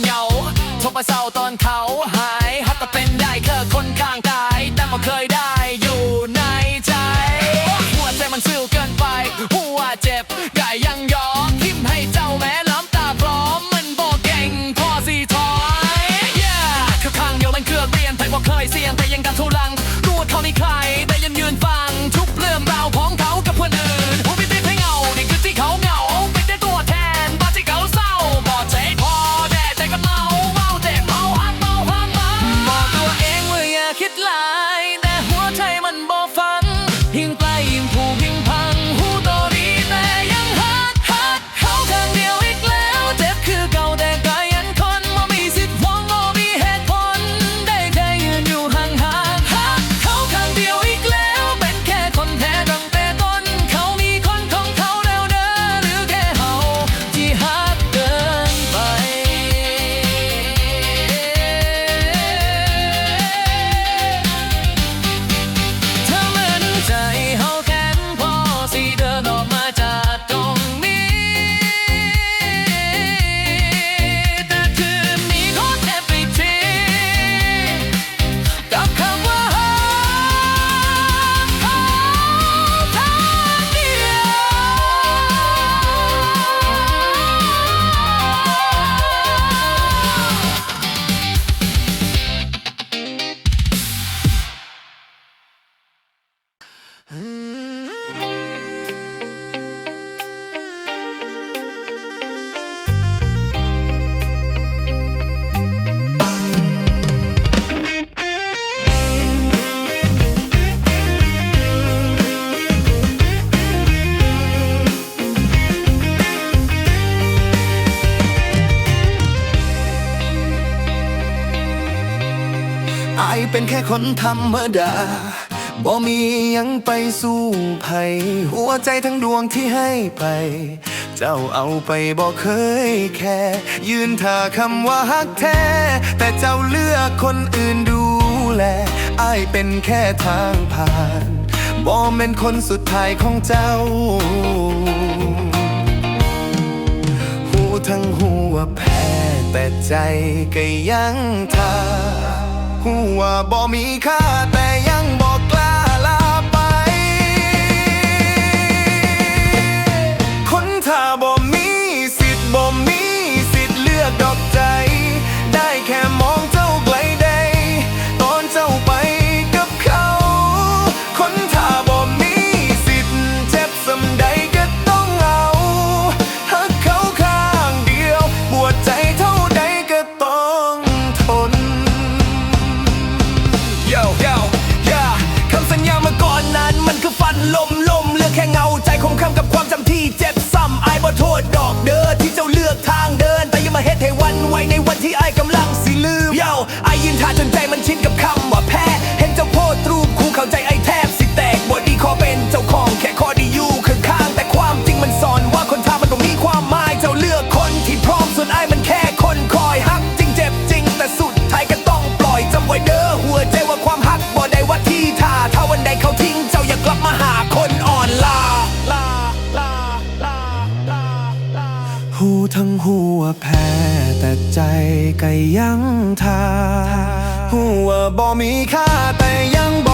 อนเหงาทบมาเศร้าตอนเขา 平凡 เป็นแค่คนธรรมดาบ่มียังไปสู้ภัย หัวใจทั้งดวงที่ให้ไป เจ้าเอาไปบ่เคยแค่ ยืนท่าคำว่าฮักแท้ แต่เจ้าเลือกคนอื่นดูแลอ้ายเป็นแค่ทางผ่านบ่เป็นคนสุดท้ายของเจ้า หูทั้งหัวแพ้แต่ใจก็ยังท่า หัวบ่มีค่าแต่ ทางเดิน แต่ยังมาเฮ็ดให้วันไวในวันที่ไอ้กำลังสิลืมเย้าไอ้ยินทาจนใจมันชินกับคำว่าแพ้ เห็นเจ้าโพดรูปคู่เข้าใจ หูทั้งหัวแพ้แต่ใจก็ยังทาหัวบ่มีค่าแต่ยังบ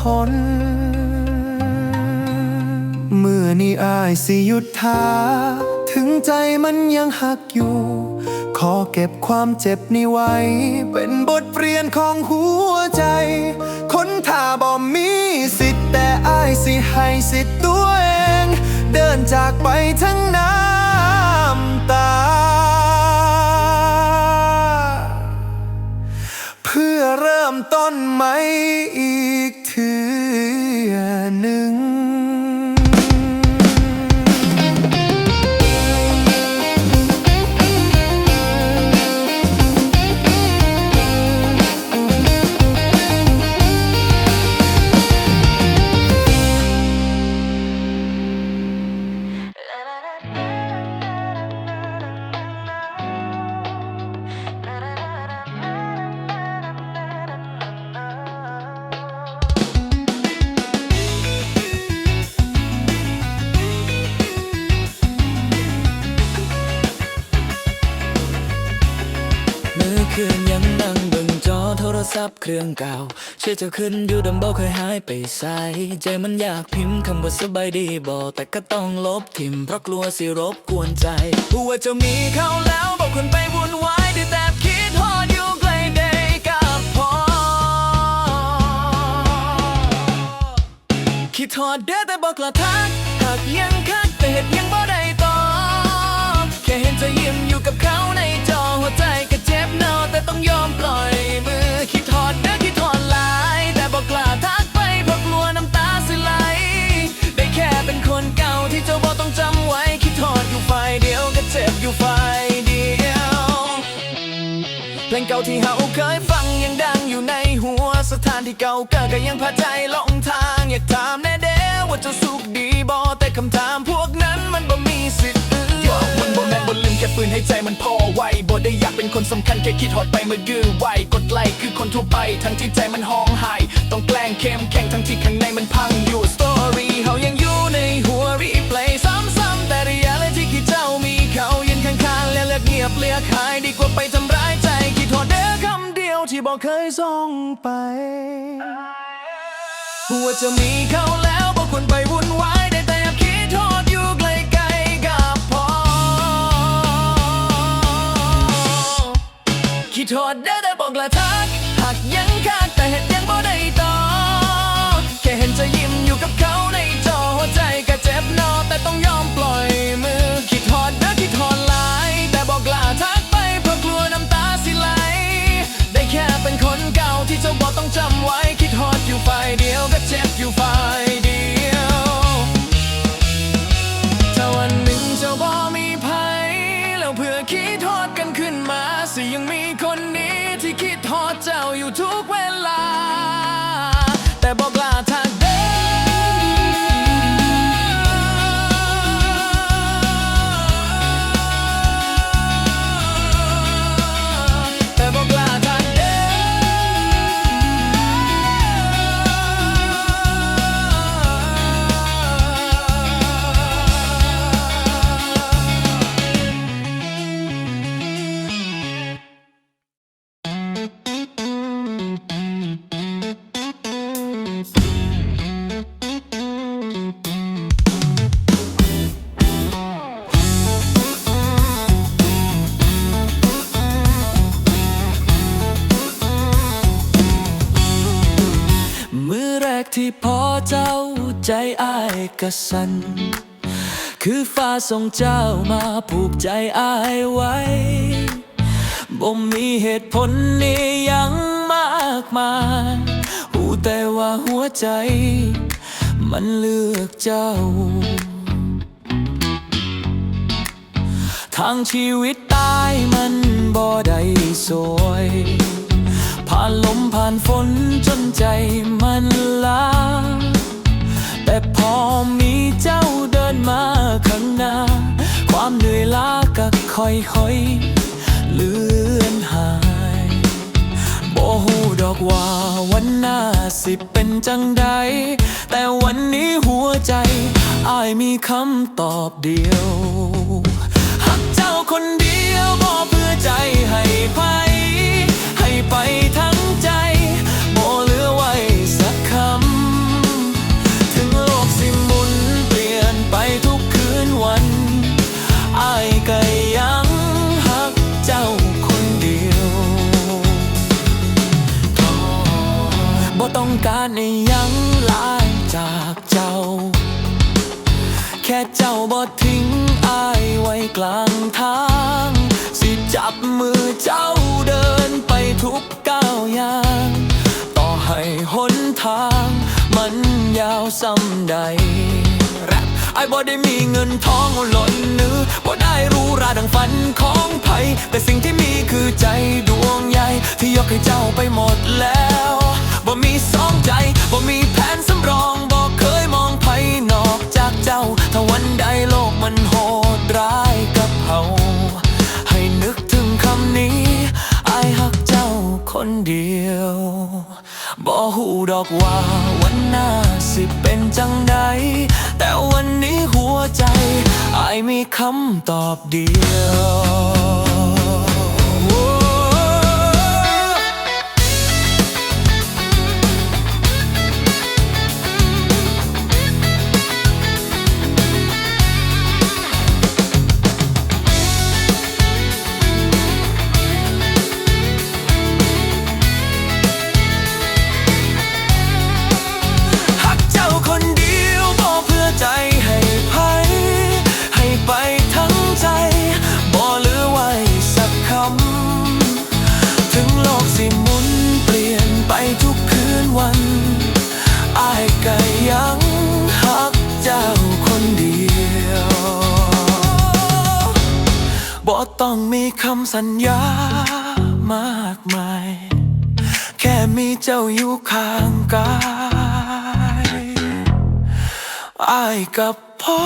ทน เมื่อนี่อายสิหยุดทาถึงใจมันยังหักอยู่ ขอเก็บความเจ็บนี้ไว้ เป็นบทเรียนของหัวใจ คนท่าบ่มีสิทธิ์แต่อายสิให้สิทธิ์ตัวเอง เดินจากไปทั้งน้ำตา เพื่อเริ่มต้นใหม่อีก หนึ่ง รื่องเก่าเชื่อจะขึ้นอยู่ดำบ่เคยหายไปใสใจมันอยากพิมพ์คำว่าสบายดีบอกแต่ก็ต้องลบทิมเพราะกลัวสิรบกวนใจรู้ว่าจะมีเขาแล้วบอกคนไปวุ่นวายได้แต่คิดทอดอยู่ไกลได้กับพอคิดทอดเด้อแต่บอกละทักหากยังคักแต่เหตุยังบ่ได้ต่อแค่เห็นเธอยิ้มอยู่กับเขาในจอหัวใจก็เจ็บเนาแต่ต้องยอมปล่อยมือคิดทอดเด้ ทักไปเพราะกลัวน้ำตาสิไหล ได้แค่เป็นคนเก่าที่เจ้าบอกต้องจำไว้ คิดทอดอยู่ฝ่ายเดียวก็เจ็บอยู่ฝ่ายเดียว เพลงเก่าที่เฮาเคยฟังยังดังอยู่ในหัว สถานที่เก่าก็ก็ยังพาใจหลงทาง อยากถามแน่เด้ว่าเจะสุขดีบ่แต่คำถามพวกนั้นมัน แค่ปืนให้ใจมันพอไวบ่ได้อยากเป็นคนสำคัญแค่คิดฮอดไปเมื่อกือไวกดไลค์คือคนทั่วไป ทั้งที่ใจมันห้องไห้ต้องแกล้งเข้มแข็งทั้งที่ข้างในมันพังอยู่สตอรี่เฮายังอยู่ในหัวรีเพลย์ซ้ำๆแต่ระยะเลยที่คิดเจ้ามีเขายืนข้างๆและเลือกเงียบเลือกหายดีกว่าไปทำร้ายใจคิดฮอดเด้อคำเดียวที่บอกเคยส่งไปว่าจะมีเขาแล้วบอกควรไปวุ่นวาย โทษได้แต่บอกละทักหากยังขาดแต่เหตุยังบ่ได้ต่อแค่เห็นเธอยิ้มอยู่กับเขาในจอหัวใจก็เจ็บนอแต่ต้องยอมปล่อยมือ คิดโทษเด้อคิดโทษหลาย แต่บอกลาทักไปเพราะกลัวน้ำตาสิไหล ได้แค่เป็นคนเก่าที่เจ้าบอกต้องจำไว้ คิดฮอดอยู่ฝ่ายเดียวก็เจ็บอยู่ฝ่ายเดียว ทอด สัน คือฟ้าส่งเจ้ามาผูกใจอายไว้ บ่มีเหตุผลนี่ยังมากมายหูแต่ว่าหัวใจ มันเลือกเจ้า ทางชีวิตตายมันบ่ได้สวยผ่านลมผ่านฝนจนใจมันลา แต่พอมีเจ้าเดินมาข้างหน้า ความเหนื่อยล้าก็ค่อยๆเลือนหายบ่ฮู้ดอกว่าวันหน้าสิเป็นจังใด แต่วันนี้หัวใจอายมีคำตอบเดียว หักเจ้าคนเดียวบ่เพื่อใจให้ไปใแรปไอ้บ่ได้มีเงินทองหล่นเนื้อบ่ได้รู้ราดังฝันของไผแต่สิ่งที่มีคือใจดวงใหญ่ ที่ยกให้เจ้าไปหมดแล้วบ่มีสองใจบ่มีแผนสำรองบ่เคยมองไผนอกจากเจ้า ถ้าวันใดโลกมันโหดร้ายกับเฮาให้นึกถึงคำนี้ไอายหักเจ้าคนเดียว บ่หูดอกว่าวันหน้าสิเป็นจังใดแต่วันนี้หัวใจอายมีคำตอบเดียว ต้องมีคำสัญญามากมาย แค่มีเจ้าอยู่ข้างกายอายกับพ่อ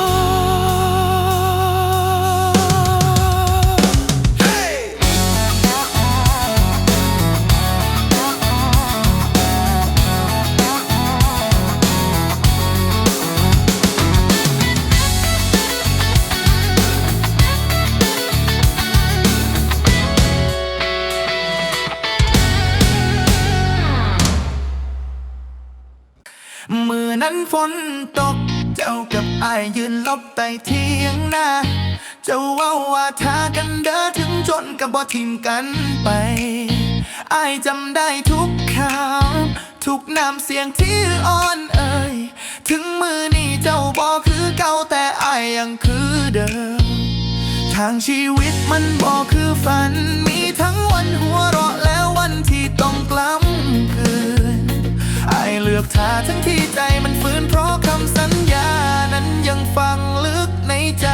นั้นฝนตก เจ้ากับอายยืนลบใต้เทียงนาเจ้าว่าว่าทากันเด้อถึงจนกับบ่ทิมกันไปอายจำได้ทุกข่าวทุกน้ำเสียงที่อ่อนเอ่ยถึงมือนี้เจ้าบ่คือเก่าแต่อายยังคือเดิม ทางชีวิตมันบอกคือฝัน มีทั้งวันหัวเราะและวันที่ต้องกล้ำคืนไอายเลือกท่าทั้งที่ใจมันฝืนเพราะคำสัญญานั้นยังฝังลึกในใจ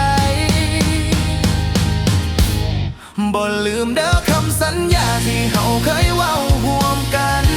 บ่ลืมเด้อคำสัญญาที่เฮาเคยเว้าห่วมกัน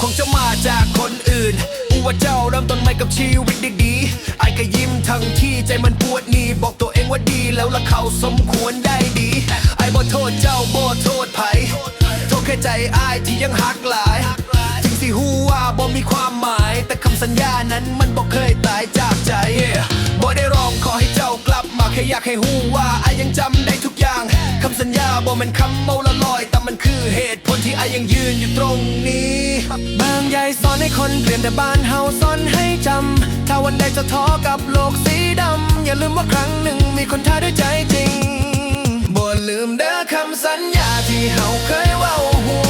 คงจะมาจากคนอื่นอูว่าเจ้าเริ่มต้นใหม่กับชีวิตดีๆไอ้ก็ยิ้มทั้งที่ใจมันปวดหนี่บอกตัวเองว่าดีแล้วละเขาสมควรได้ดี ไอ้บ่โทษเจ้าบ่โทษไผโทษแค่ใจอ้ายที่ยังหักหลายถึงสิฮู้ว่าบ่มีความหมาย แต่คำสัญญานั้นมันบ่เคยตายจากใจบ่ได้ร้องขอให้เจ้า ค่อยากให้ฮู้ว่าไอยังจำได้ทุกอย่างคำสัญญาบ่แมันคำเมาละลอย แต่มันคือเหตุผลที่ไอยังยืนอยู่ตรงนี้ บางใหญ่สอนให้คนเปลี่ยนแต่บ้านเฮาสอนให้จำ ถ้าวันใดจะท้อกับโลกสีดำ อย่าลืมว่าครั้งหนึ่งมีคนท้าด้วยใจจริงบ่ลืมเด้อคำสัญญาที่เฮาเคยเว้าห่ว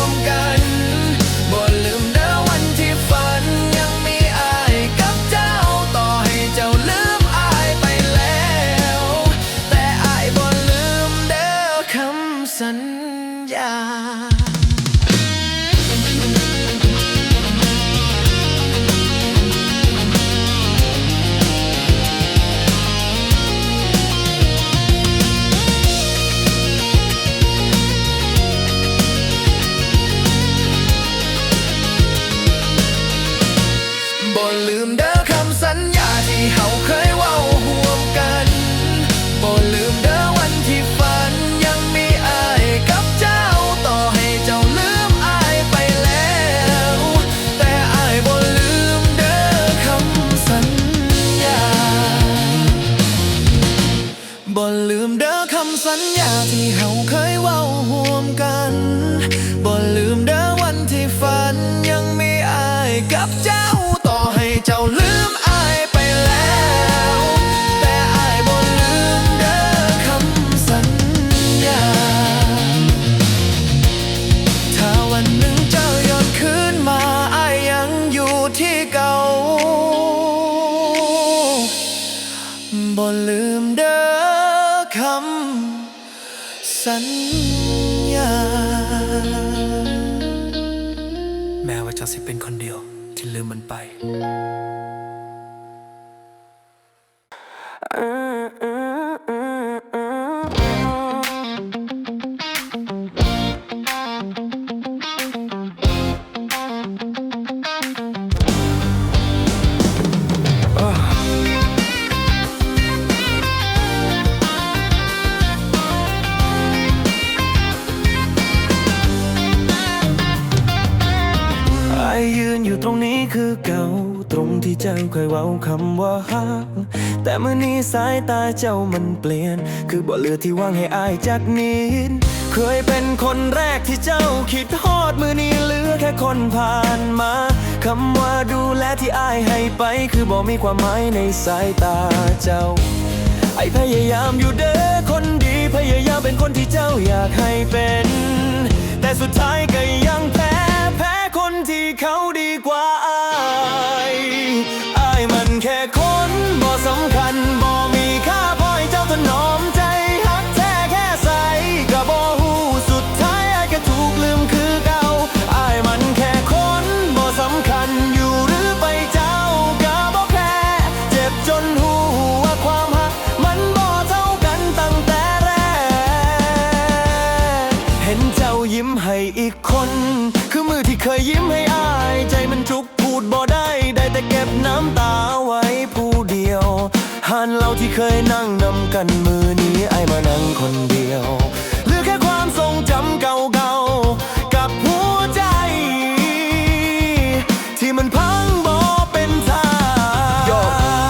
ลืมมันไป เคยเว้าคำว่าฮัก แต่เมื่อนี้สายตาเจ้ามันเปลี่ยน คือบ่เหลือที่ว่างให้อายจากนิดเคยเป็นคนแรกที่เจ้าคิดฮอดมือนี้เหลือแค่คนผ่านมาคำว่าดูแลที่อายให้ไป คือบ่มีความหมายในสายตาเจ้าไอพยายามอยู่เด้อคนดี พยายามเป็นคนที่เจ้าอยากให้เป็น เคยนั่งนำกันมือนี้ไอายมานั่งคนเดียวเหลือแค่ความทรงจำเก่าๆ กับหัวใจ ที่มันพังบ่เป็นทาโย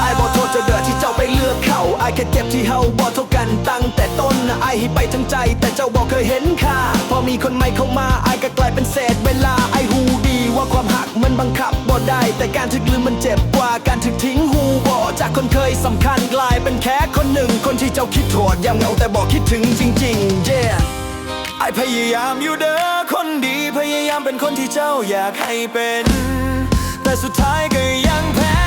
ไอ้บอโทษเจะเดือดที่เจ้าไปเลือกเขาไอ้แค่เจ็บที่เฮาบอเท่ากันตั้งแต่ต้นนะไอ้ให้ไปทั้งใจ แต่เจ้าบอกเคยเห็นค่าพอมีคนใหม่เข้ามาไอ้ก็กลายเป็นเศษเวลาไอ้ ว่าความหักมันบังคับบ่ได้ แต่การถึกลืมมันเจ็บกว่าการถึกทิ้งหูบ่จากคนเคยสำคัญกลายเป็นแค่คนหนึ่ง คนที่เจ้าคิดโทษยามเงาแต่บอกคิดถึงจริงๆ yeah ไอพยายามอยู่เด้อคนดีพยายามเป็นคนที่เจ้าอยากให้เป็น แต่สุดท้ายก็ยังแพ้แพ้